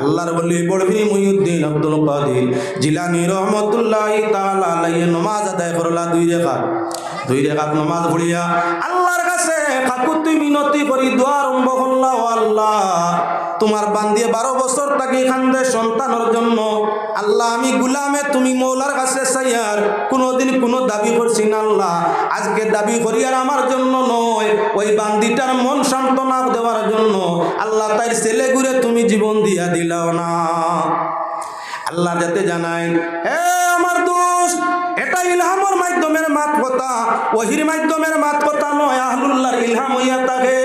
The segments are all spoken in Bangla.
আল্লাহর বলি বড়ভি মুহিউদ্দিন আব্দুল কাদির জিলানি রহমতুল্লাহ তাআলা আলাইহি, নামাজ আদায় করলা দুই রাকাত দুই রাকাত নামাজ পড়িয়া আল্লাহর কাছে কাকুতি মিনতি করি, দোয়া আরম্ভ করলা, ও আল্লাহ। তোমার বান্দিয়ে বারো বছর তাকে খান্দে সন্তানের জন্য। আল্লাহ, আমি গুলামে, তুমি মৌলার কাছে চাইয়ার কোনোদিন কোনো দাবি করছি না, আল্লাহ। আজকে দাবি করি আর আমার জন্য নয়, ওই বান্দিটার মন সান্ত্বনা দেওয়ার জন্য। আল্লাহ তাই ছেলে ঘুরে তুমি জীবন দিয়া দিলাও না। আল্লাহ যাতে জানাই হে আমার এটা ইলহামের মাধ্যমের মাত কথা ওহির মাধ্যমের মাত কথা নয়, আহলুল্লাহর ইলহাম হইয়া থাকে।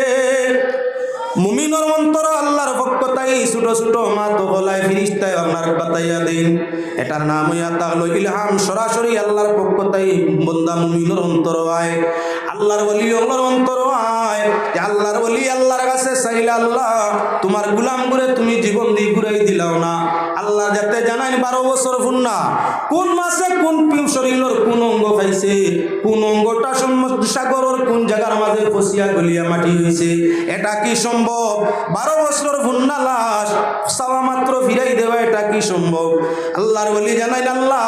মুমিনর অন্তর আল্লাহর পক্ষ তাই ছোট ছোট মাত গলায় ফিরিস্তায় আপনার বাতাইয়া দিন। এটার নাম হইয়া তাহলো ইলহাম, সরাসরি আল্লাহর পক্ষ তাই বন্দা মুমিনর অন্তর আয়, আল্লাহর বলি আল্লাহর অন্তর আয়। আল্লাহর বলি আল্লাহর কাছে চাইলে আল্লাহ, তোমার গুলাম করে তুমি জীবন দিয়ে ঘুরাই দিলাও না। যাতে জানাই বারো বছর ফুন্না কোন মাসে কোন শরীরের কোন অঙ্গ খাইছে? কোন অঙ্গটা সাগরের কোন জায়গার মাঝে ফসিয়া গলিয়া মাটি হয়েছে এটা কি সম্ভব? বারো বছর ফুন্না লাশ সাওয়া মাত্র ফিরাই দেওয়া, এটা কি সম্ভব? আল্লাহর বলি জানাই আল্লাহ,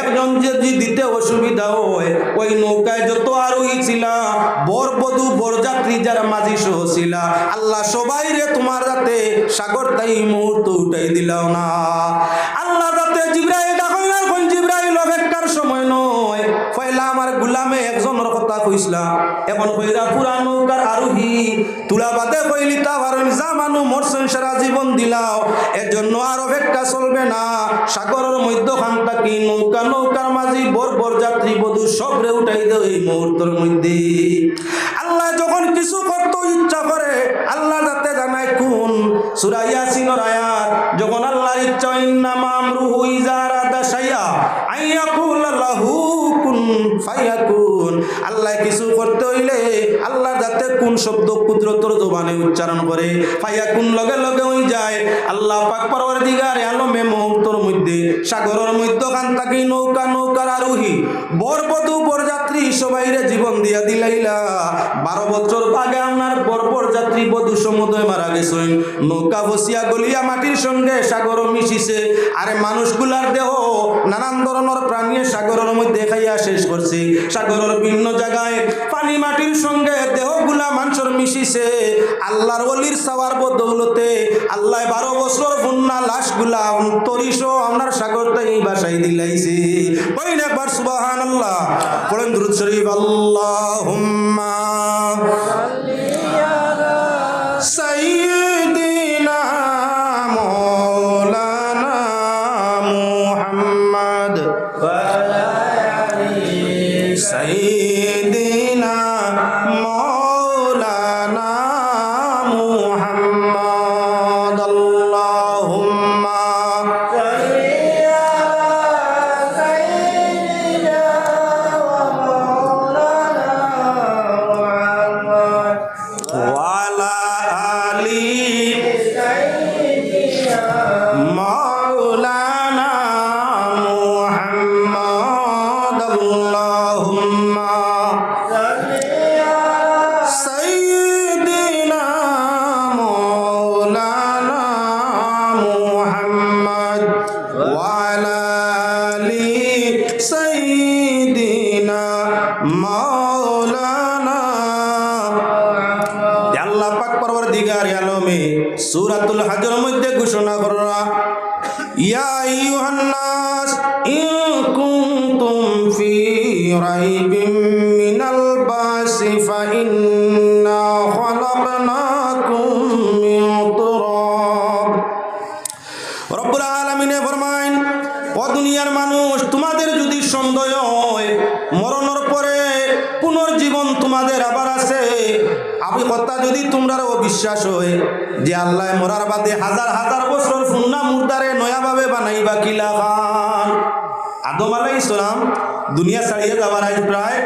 একজন যদি দিতে অসুবিধা হয়, ওই নৌকায় যত আরোহী ছিলা বর বধু বরযাত্রী যারা মাঝি সহ ছিলা, আল্লাহ সবাই রে তোমার যাতে সাগর তাই মুহূর্ত উঠাই দিলাও না। আল্লাহ যাতে জিব্রাইল ডাকই না কোন জিব্রাইল অপেক্ষার সময় নয়। পয়লা আমার গুলামে একজনের কথা কইসলা। এখন কইরা পুরা নৌকার আরোহী তুলা বাদে কইলি, তা পারেন যা মরছেন, সারা জীবন দিলাও। এর আর অপেক্ষা চলবে না। সাগরের মধ্যখান থাকি নৌকা? নৌকার মাঝি বর বর যাত্রী বধূ সবরে উঠাই দেও এই মুহূর্তের মধ্যে। যখন কিছু করতে ইচ্ছা করে, আল্লাহ যাতে জানায়, কোন? সুরাইয়া সিনর আয়াত, যখন আল্লাহর ইচ্ছা ইন্নামা আমরুহু ইজা আরাদা শাইআ আইয়াকুল লাহু কুন ফায়াকুন আল্লাহ কিছু করতে হইলে আল্লাহ যাতে কোন শব্দ কুদরতর জবানে উচ্চারণ করে। ফায়াকুন লগে লগে হই যায়। আল্লাহ পাক পরওয়ারদিগার আলমে মুহূর্তের মধ্যে, সাগরের মধ্যে কান থাকি নৌকা, নৌকার আরোহী বরবধূ বরযাত্রী সবাইরে জীবন দিয়া দিলাইলা। বারো বছর আগে আপনার বরবর যাত্রী বধূ সমুদয় মারা গেছেন। নৌকা বসিয়া গলিয়া মাটির সঙ্গে সাগর মিশিছে। আরে মানুষগুলার দেহ নানান ধরনের প্রাণী সাগরের মধ্যে খাইয়া শেষ করছে। সাগরের ভিন্ন জায়গায় পানি মাটির সঙ্গে দেহগুলা মানুষের মিশিছে। আল্লাহর অলির সাওয়ার বদৌলতে আল্লাহ বারো বছর ফুন্না লাশগুলা অন্তরিশ আপনার সাগরটাই বাসাই দিলাইছে। ওই না একবার সুবাহান আল্লাহ পড়েন দুরুদ শরীফ, আল্লাহুম্মা পরবর্তীকার সুরাতুল হাজর মধ্যে ঘোষণা করা ইয়া ইউহান্নাস নাস ইন কুনতুম ফি রাইবিম কথা যদি তোমরা অবিশ্বাস হয় যে আল্লাহ মরার বাদে হাজার হাজার বছর ফুন্না মুর্দারে নয়াভাবে বানাইবা কিলা খান। আদম আলাই ইসলাম দুনিয়া ছাড়িয়ে যাবার আজ প্রায়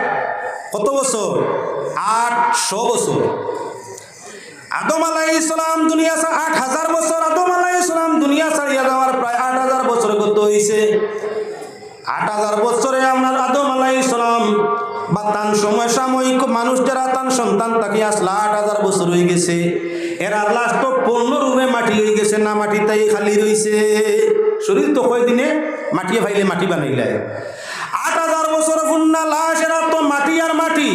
কত বছর? আটশো বছর। আদম আলাই ইসলাম দুনিয়া আট হাজার বছর। আদম আলাই ইসলাম দুনিয়া ছাড়িয়া যাওয়ার প্রায় আট হাজার বছর কত হয়েছে আট হাজার বছরে আপনার আদম আলাই ইসলাম বা তান সময় সাময়িক মানুষ যারা তান সন্তান তাকে আসলে আট হাজার বছর হয়ে গেছে। এরা লাস্ট পূর্ণরূপে মাটি হয়ে গেছে, না মাটি তাই খালি রয়েছে। শরীর তো কয়দিনে মাটি ভাইলে মাটি বানাইলে। আট হাজার বছর ফুন্না লাশ, এরা তো মাটি আর মাটি।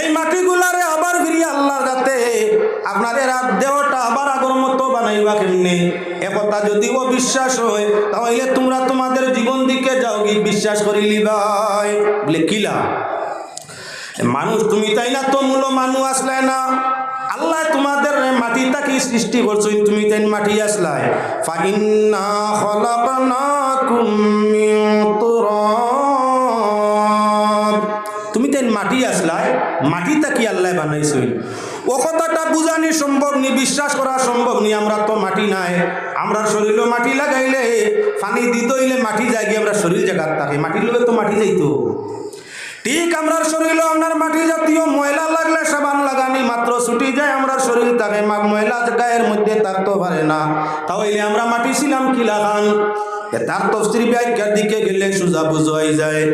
এই মাটিগুলারে আবার ফিরিয়ে আল্লাহর যাতে আপনার এরা দেহটা আবার আগর মতো বানাইবা কেমনে? একথা যদি ও বিশ্বাস হয়, তাহলে তোমরা তোমাদের জীবন দিকে যাও কি বিশ্বাস করি লিবাই বলে কিলা মানুষ, তুমি তাই না তো মূল মানুষ আসলে না? আল্লাহ তোমাদের মাটি তাকে সৃষ্টি করছ তুমি তাই মাটি আসলাই। ফাইন্না মিন তুমি তাই মাটি আসলাই মাটি তাকি আল্লাহ বানাইছই ও কথাটা বুঝানি সম্ভব নি, বিশ্বাস করা সম্ভব নি, আমরা তো মাটি নাই। আমরা শরীরে মাটি লাগাইলে, পানি দিতে হইলে মাটি যাই আমরা শরীর জায়গার থাকে মাটির লোকে তো মাটি যাইতো। ঠিক আমরা শরীরে আপনার মাটি জাতীয়, ময়লা লাগলে সাবান লাগানি মাত্র ছুটি যায় আমরা শরীর থাকে মা ময়লা গায়ের মধ্যে থাকতে পারে না। তাহলে আমরা মাটি ছিলাম কি লাগান তার তফসির ব্যাখ্যার দিকে গেলে সোজা বুঝাই যায়।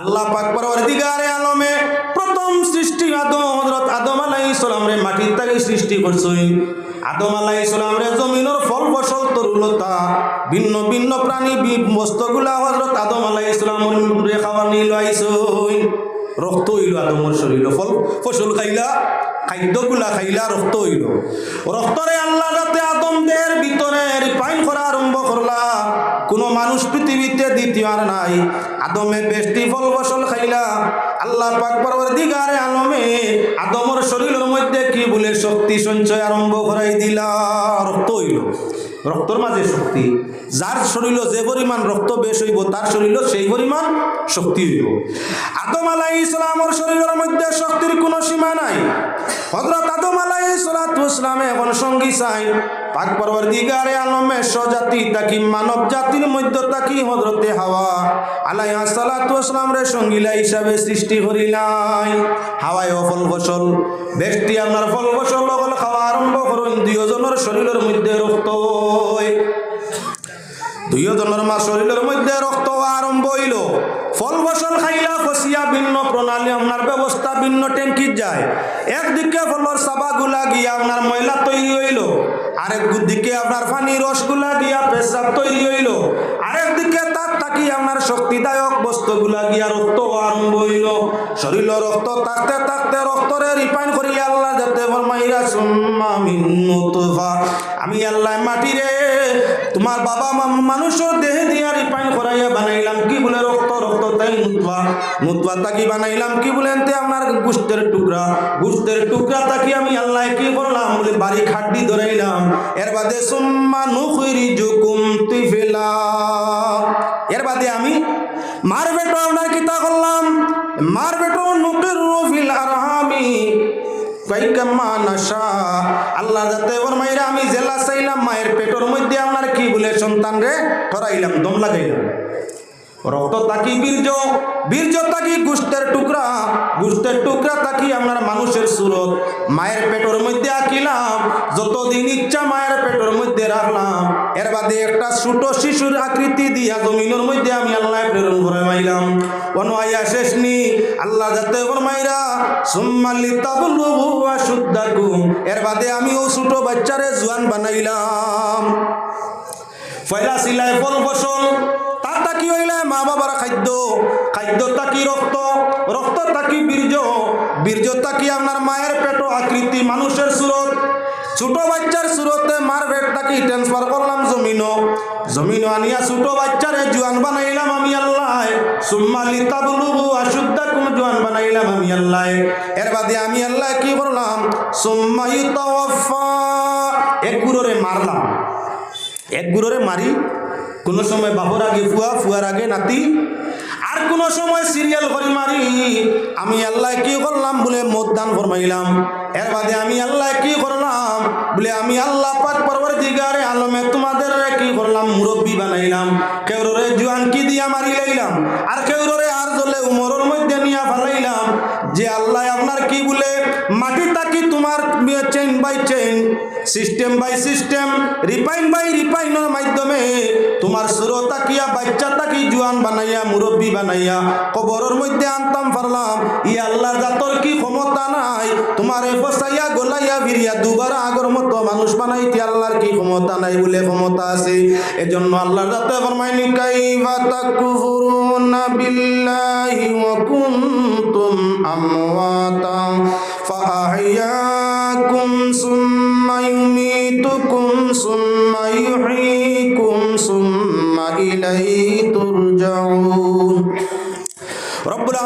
আল্লাহ পাক পরবর্তীকারে আলমে প্রথম সৃষ্টি আদম হজরত আদম আলাই সালাম মাটির তাকে সৃষ্টি করছই আদম আলাই সালাম জমিনের ফল ফসল তরুলতা ভিন্ন ভিন্ন প্রাণী বস্তুগুলা হজরত আদম আলাই সালাম রে খাবার নিল রক্ত হইল আদমর শরীর, ফল ফসল খাইলা। খাদ্যগুলা খাইলা রক্ত হইল। রক্তরে আল্লাহ যাতে আদম দেহের ভিতরে রিফাইন করা আরম্ভ করলা, কোনো মানুষ পৃথিবীতে দ্বিতীয় আর নাই। আদমে বেশটি ফল ফসল খাইলা। আল্লাহ পাক পরবর্তীকারে আলমে আদমর শরীরের মধ্যে কি বলে শক্তি সঞ্চয় আরম্ভ করাই দিলা, রক্ত হইল। রক্তর মাঝে শক্তি। যার শরীর যে পরিমাণ রক্ত বেশ হইব, তার শরীর সেই পরিমাণ শক্তি হইব। আদম আলাই ইসলামর শরীরের মধ্যে শক্তির কোনো সীমা নাই। হজরত আদম আলাই এখন সঙ্গী পাক পরবর দিগারে আলমে তাকি মানব জাতির তাকি হজরতে হাওয়া আলাই সালাতু ইসলাম রে সঙ্গীলা হিসাবে সৃষ্টি হাওয়ায় ফল ফসল, ব্যক্তি আপনার ফল ফসল লগল খাওয়া আরম্ভ করুন, দুইজনের শরীরের মধ্যে রক্ত। দুইজনের মা শরীরের মধ্যে রক্ত আরম্ভ হইল ফল ফসল খাইলা ফসিয়া ভিন্ন প্রণালী, আপনার ব্যবস্থা ভিন্ন ট্যাঙ্কির যায়। একদিকে ফলর সাবাগুলা গিয়া আপনার ময়লা তৈরি হইল, আরেক দিকে আপনার পানি রসগুলা গিয়া পেশাব তৈরি হইল আরেক দিকে তার থাকি আপনার শক্তিদায়ক বস্তুগুলা গিয়া রক্ত আরম্ভ হইল শরীর রক্ত থাকতে থাকতে রক্তরে রিফাইন করি আল্লাহ যাতে সুম্মা মিন আমি আল্লাহ মাটি রে তোমার বাবা মা মানুষের দেহে দিয়া রিফাইন করাইয়া বানাইলাম। কি বলে রক্ত? তাই মুতবা। মুতবা তাকি বানাইলাম, কি বলেন তে আপনার গুস্তের টুকরা? গুস্তের টুকরা তাকি আমি আল্লাহ কি করলাম বলে বাড়ি খাড্ডি ধরাইলাম। এর বাদে সুম্মা নুখরি জুকুম তিফিলা। এর বাদে আমি মার বেটো আপনার কিতা করলাম? মার বেটো নুকির ফিল আরহামি। আল্লাহ যাতে ওর মায়েরা আমি জেলা চাইলাম, মায়ের পেটর মধ্যে আপনার কি বলে সন্তান রে ধরাইলাম, দম লাগাইলাম। রক্ত তাকি বীর্য বীর্য তাকি গুস্তের টুকরা গুস্তের টুকরা তাকি আপনার মানুষের সুরত। মায়ের পেটর মধ্যে আঁকিলাম, যতদিন ইচ্ছা মায়ের পেটর মধ্যে রাখলাম। এর বাদে একটা ছোট শিশুর আকৃতি দিয়া জমিনের মধ্যে আমি আল্লাহ প্রেরণ করে মাইলাম। অনয়া শেষ নি আল্লাহ যাতে মাইরা সুম্মালি তাবলুহু আশুদ্দাকুম। এর বাদে আমি ও ছোট বাচ্চারে জোয়ান বানাইলাম। পয়লা সিলাই ফল ফসল তাকি হইলে? মা বাবার খাদ্য। খাদ্য তাকি রক্ত? রক্ত তাকি বীর্য? বীর্য তাকি আপনার মায়ের পেট আকৃতি? মানুষের সুরত। ছোট বাচ্চার সুরতে মার পেট তাকি ট্রান্সফার করলাম জমিনও? জমিনও আনিয়া ছোট বাচ্চারে জোয়ান বানাইলাম আমি আল্লাহ। সুম্মালি তাবলুহু আশুদ্দাকুম, জোয়ান বানাইলাম আমি আল্লাহ। এর বাদে আমি আল্লাহ কি করলাম? সুম্মা ইউতাওয়াফা এক গুরুরে মারলাম। এক গুরুরে মারি কোনো সময় বাপর আগে ফুয়া, ফুয়ার আগে নাতি, আর কোনো সময় সিরিয়াল করে মারি আমি আল্লাহ কি করলাম বলে মদ দান ফরমাইলাম। এর বাদে আমি আল্লাহ কি করলাম বলে আমি আল্লাহ পাক পরবর দিগারে আলমে তোমাদের কি করলাম, মুরব্বী বানাইলাম। কেউ রে জুয়ান কি দিয়া মারি লাইলাম। আর কেউ রে আর জলে উমরের ফালাইলাম যে আল্লাহ আপনার কি বলে, মাটি তাকি তোমার chain by chain system by system refine by রিপাইনের মাধ্যমে তোমার সুর তাকিয়া, বাচ্চা তাকি জুয়ান বানাইয়া, মুরব্বী বানাইয়া, কবরের মধ্যে আনতাম পারলাম ই আল্লাহর জাতর কি ক্ষমতা নাই? তোমার এ ফসাইয়া, গোলাইয়া ভিরিয়া দুবার আগর মতো মানুষ বানাইতে আল্লাহর কি ক্ষমতা নাই বলে ক্ষমতা আছে। এজন্য আল্লাহর জাতে ফরমাইনি কাইফা তাকফুরুনা বিল্লাহি ওয়া كنتم أمواتا فأحياكم ثم يميتكم ثم يحييكم ثم إليه ترجعون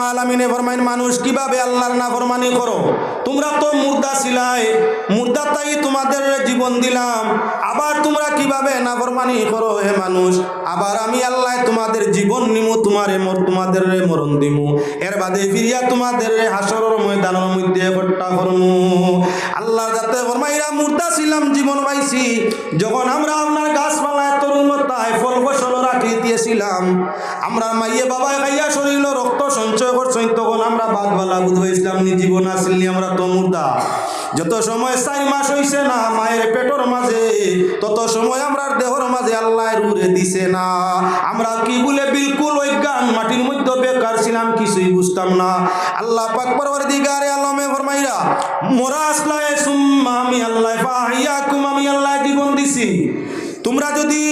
আলমিনে ফরমাইন, মানুষ, কীভাবে আল্লাহর না ফরমানি করো? তোমরা তো মুর্দা ছিলাই, মুর্দা তাই তোমাদের জীবন দিলাম। আবার তোমরা কীভাবে না ফরমানি করো হে মানুষ? আবার আমি আল্লাহ তোমাদের জীবন নিমু মরণ দিমু। এর বাদে ফিরিয়া তোমাদের হাসরের ময়দানের মধ্যে করমু। আল্লাহ যাতে ফরমাইরা মুর্দা ছিলাম, জীবন পাইছি। যখন আমরা আপনার গাছপালায় ফল ফসল রাখি দিয়েছিলাম। আমরা মাইয়ে বাবায় খাইয়া শরীর রক্ত সঞ্চয় করছেন, তখন আমরা বাদবালা বুধ হয়েছিলাম নি জীবন আসলি আমরা তো মুর্দা। যত সময় চার মাস হইছে না মায়ের পেটর মাঝে, তত সময় আমরা দেহর মাঝে আল্লাহ রুরে দিছে না। আমরা কি বলে বিলকুল অজ্ঞান মাটির মধ্যে বেকার ছিলাম, কিছুই বুঝতাম না। আল্লাহ পাক পরবর দিগারে আলমে ফরমাইরা, মোরা আসলায় সুম্মা আমি আল্লাহ, ফাহিয়াকুম আমি আল্লাহ জীবন দিছি। তোমরা যদি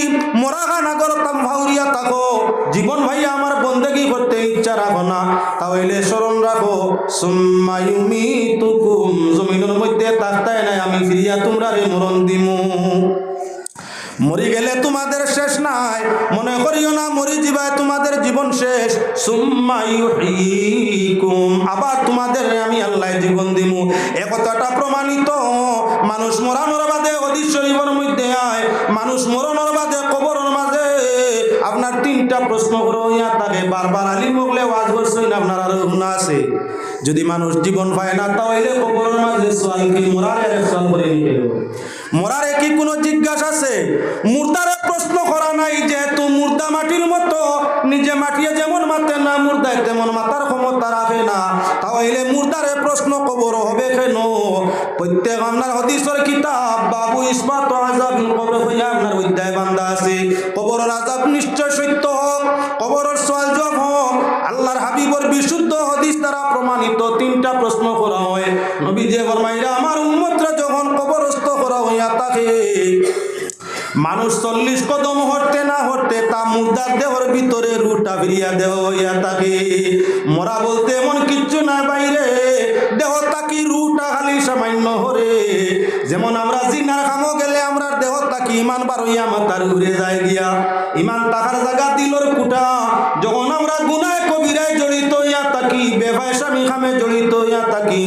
মরাগা না করতাম ভাউরিয়া থাকো, জীবন ভাইয়া আমার বন্দেগি করতে ইচ্ছা রাখো না, তাহলে স্মরণ রাখো সুম্মায়ুমি তুকুম জমিনের মধ্যে তাকতায় নাই, আমি ফিরিয়া তোমরা রে মরণ দিমু। মরি গেলে তোমাদের শেষ নাই। মনে করিও না, মরি যাবায় তোমাদের জীবন শেষ। আবার তোমাদের আমি আল্লাহ জীবন দিমু। এ কথাটা প্রমাণিত। মানুষ মরানোর বাদে অদিত শরীফের মধ্যে আয়। মানুষ মরণের বাদে কবরের মাঝে। আপনার তিনটা প্রশ্ন করো ইয়া তাকে বারবার আলী মোগলে ওয়াজ করছেন, আপনার আরও আছে। যদি মানুষ জীবন পায় না, তাহলে কবরের মাঝে সোয়াল কি মরার সোয়াল করে গেল। মরার কি কোনো জিজ্ঞাসা আছে? মুর্দারে প্রশ্ন করা নাই, যেহেতু মুর্দা মাটির মতো, নিজে মাটিয়ে যেমন মাতে না, মুর্দায় তেমন মাতার ক্ষমতা রাখে না। তাহলে মুর্দারে প্রশ্ন কবর হবে কেন? প্রত্যেক আপনার হদিসর কিতাব, বাবু ইসমাত আজাব কবর আপনার অধ্যায় বান্দা আছে। কবরের আজাব নিশ্চয় সত্য হোক, কবরের সোয়াল জব হোক, আল্লাহর হাবিবর বিশুদ্ধ হদিস দ্বারা প্রমাণিত তিনটা প্রশ্ন করা হয়। নবী যে ফরমাইরা আমার উম্মতরা যখন থাকে মানুষ চল্লিশ কদম হরতে না হরতে তা মুদ্রার দেহর ভিতরে রুটা ফিরিয়া দেহ হইয়া থাকে। মরা বলতে এমন কিচ্ছু না বাইরে, দেহ তাকি রুটা খালি সামান্য হরে। যেমন আমরা জিনার খামো গেলে আমরা দেহ তাকি ইমান বার হইয়া মাতার ঘুরে যায় গিয়া। ইমান তাহার জায়গা দিলর কুটা, যখন আমরা গুনায় কবিরায় স্বামী খামে জড়িত হইয়া থাকি,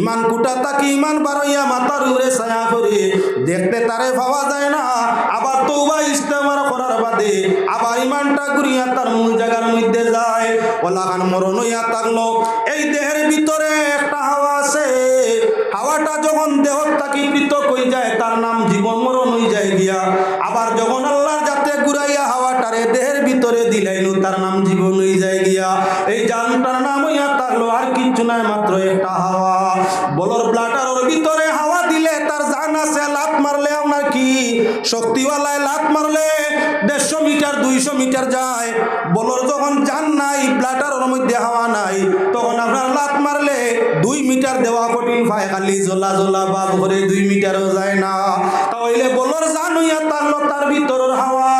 ইমান কুটা তাকি ইমান বার হইয়া মাতার ঘুরে ছায়া করে দেখতে তারে পাওয়া যায় না, আবার তৌবা ইস্তেমার করার বাদে আবার ইমানটা ঘুরিয়া তার মূল জায়গার মধ্যে যায়। ওলাখান মরণ হইয়া থাকল এই দেহের ভিতরে একটা হাওয়া আছে। হাওয়াটা যখন দেহ থাকি পৃথক হয়ে যায়, তার নাম জীবন মরণ হয়ে যায় গিয়া। আবার যখন আল্লাহর যাতে ঘুরাইয়া হাওয়াটারে দেহের ভিতরে দিলাইনু, তার নাম জীবন হয়ে যায় গিয়া। এই জানটার নাম নাই মাত্র একটা হাওয়া। বলর ব্লাটারের ভিতরে হাওয়া দিলে তার জান আছে, লাত মারলে আপনার কি? শক্তিওয়ালায় লাত মারলে দেড়শো মিটার, দুইশো মিটার যায়। বলর যখন জান নাই ব্লাটারের মধ্যে হাওয়া নাই, তখন আপনার লাত মারলে দুই মিটার দেওয়া কঠিন। পায় খালি জোলা জোলা বাদ করে দুই মিটারও যায় না। তাহলে বলর জান হইয়া থাকল তার ভিতরের হাওয়া।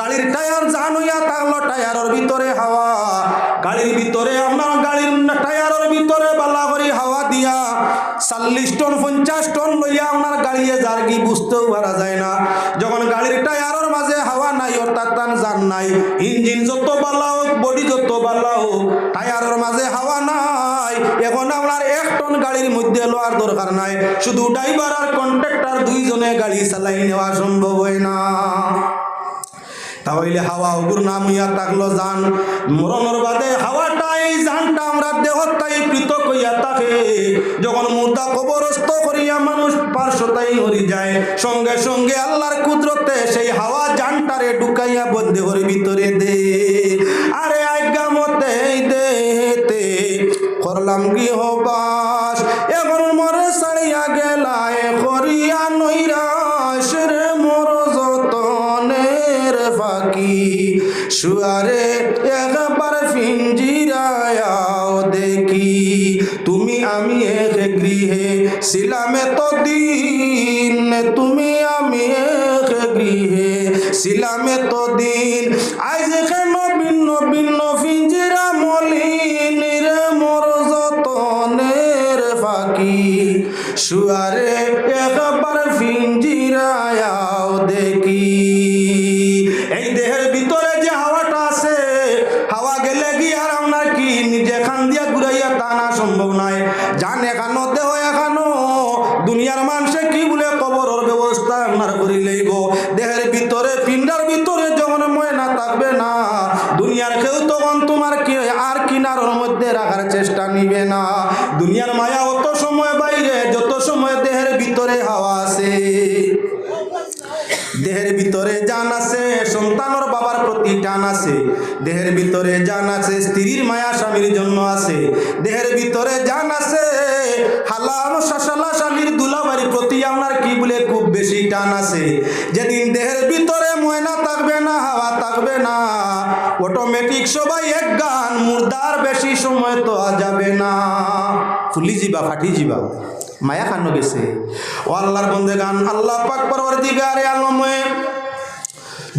গাড়ির টায়ার জান হইয়া থাকল টায়ারের ভিতরে হাওয়া। গাড়ির ভিতরে আপনার গাড়ির টায়ারের চল্লিশ টন, পঞ্চাশ টন লইয়া আপনার গাড়িয়ে যার কি বুঝতেও পারা যায় না। যখন গাড়ির টায়ারের মাঝে হাওয়া নাই, অর্থাৎ তার জান নাই, ইঞ্জিন যত বালা হোক, বডি যত বালা হোক, টায়ারের মাঝে হাওয়া নাই। এখন আপনার এক টন গাড়ির মধ্যে লোয়ার দরকার নাই। শুধু ড্রাইভার আর কন্ট্রাক্টর দুইজনে গাড়ি চালাই নেওয়া সম্ভব হয় না। তাহলে হাওয়া ওগুর নাম হইয়া থাকল জান মরণের বাদে হাওয়াটাই জানটা আমরা দেহতাই পৃথক হইয়া থাকে যখন মুর্দা কবরস্থ করিয়া মানুষ পার্শ্বতাই হরি যায়, সঙ্গে সঙ্গে আল্লাহর কুদরতে সেই হাওয়া জানটারে ঢুকাইয়া বন্ধে হরি ভিতরে দে। আরে আজ্ঞা মতে দেতে করলাম গৃহবাস এখন মরে সারিয়া গেলায়, করিয়া নৈরাশ রে যতনের ফাঁকি। শুয়ারে ছিলামে তো দিন, তুমি আমি গৃহে। ছিলামে তো দিন, আজ কেন ভিন্ন ভিন্ন ফিঞ্জিরা মলিন রে মোর যতনের ফাঁকি? শুয়ারে একবার ফিঞ্জিরায়াও দেখি। এই দেহের ভিতরে যে হাওয়াটা আছে, হাওয়া গেলে কি আর আপনার কি? নিজে খান দিয়া ঘুরাইয়া টানা সম্ভব নয়। জান দুনিয়ার মানুষে কি বলে কবরের ব্যবস্থা আপনার করি লইব? দেহের ভিতরে পিন্ডার ভিতরে যখন ময়না থাকবে না, দুনিয়ার কেউ তখন তোমার কি আর কিনারর মধ্যে রাখার চেষ্টা নিবে না। দুনিয়ার মায়া অত সময় বাইরে, যত সময় দেহের ভিতরে হাওয়া আছে। দেহের ভিতরে জান আছে, সন্তানের বাবার প্রতি টান আছে। দেহের ভিতরে জান আছে, স্ত্রীর মায়া স্বামীর জন্য আছে। দেহের ভিতরে জান আছে হালাম শাসালা টান আছে। যেদিন দেহের ভিতরে ময়না থাকবে না, হাওয়া থাকবে না অটোমেটিক সবাই এক গান, মুর্দার বেশি সময় তো যাবে না। ফুলি যাবা ফাটি যাবা মায়া খানো গেছে ও আল্লাহর বন্ধে গান, আল্লাহ পাক পরবর দিগারে আলমে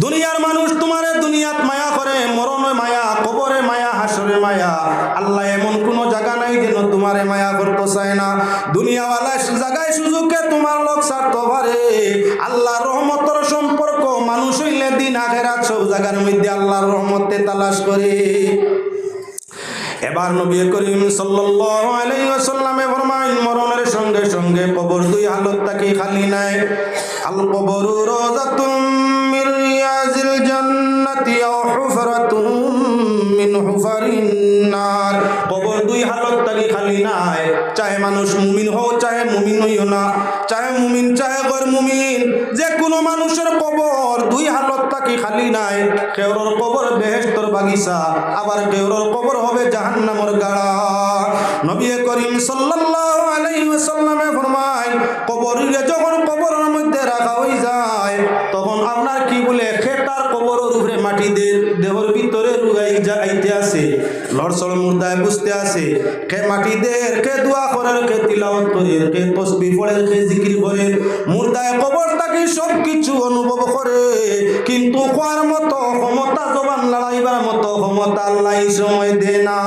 দুনিয়ার মানুষ তোমারে দুনিয়াত মায়া করে, মরণে মায়া, কবরে মায়া, হাসরে মায়া। আল্লাহ এমন কোনো জায়গা নাই যেন তোমারে মায়া করতে চায় না। দুনিয়াওয়ালা জায়গায় সুযোগে তোমার লোক স্বার্থ পারে আল্লাহ রহমতর সম্পর্ক মানুষ হইলে দিন আগেরাত সব জায়গার মধ্যে আল্লাহর রহমতে তালাশ করে। এবার নবী করিম সাল্লাল্লাহু আলাইহি ওয়াসাল্লামে ফরমাইন, মরণের সঙ্গে সঙ্গে কবর দুই হালত তাকে খালি নাই। আল কবরু রাযাতুম জান্নাতি আও হুফরাতুম মিন হুফারিন নার। কবর দুই হালত তাকে খালি নাই। চাহে মানুষ মুমিন হও, চাহে মুমিন হইও না। চাহে মুমিন, চাহে গর মুমিন। যে কোনো মানুষের কবর দুই হালত তাকে খালি নাই। কেউরর কবর বেহেশতর বাগিচা, আবার কেউরর কবর হবে জাহান্নামর গাড়া। নবী করিম সাল্লাল্লাহু আলাইহি ওয়াসাল্লামে ফরমায় কবরে যখন কবরের মধ্যে রাখা মুর্দায় বুঝতে আছে কে মাটি দের কে দোয়া করার কে তিলাওয়াত কে তসবিহ পড়ে, কে জিকির করে। মুর্দায় কবর তাকে সব কিছু অনুভব করে। কিন্তু কোয়ার মতো ক্ষমতা, জবান লড়াইবার মতো ক্ষমতা এই সময় দে না।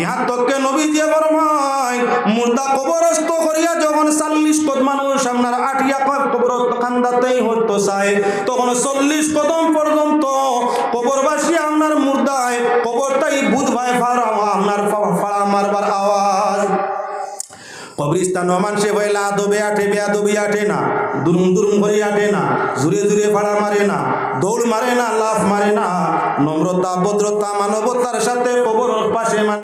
ইহা তোকে নবী যে বরমাই মুর্দা কবরস্থ করিয়া যখন চাল্লিশ কদ মানুষ আপনার আটিয়া কবর কান্দাতেই হতো চায়, তখন চল্লিশ কদম পর্যন্ত কবরবাসী আপনার মুর্দায় কবরটাই বুধ ভাই ফাড়া আপনার ফাড়া মারবার আওয়াজ। কবরিস্তান মানুষে বইলা আদবে আঠে বেয়াদবি আঠে না। দুরুম দুরুম করে আঠে না। জুড়ে জুড়ে ফাড়া মারে না। দৌড় মারে না, লাফ মারে না। নম্রতা, ভদ্রতা, মানবতার সাথে কবর পাশে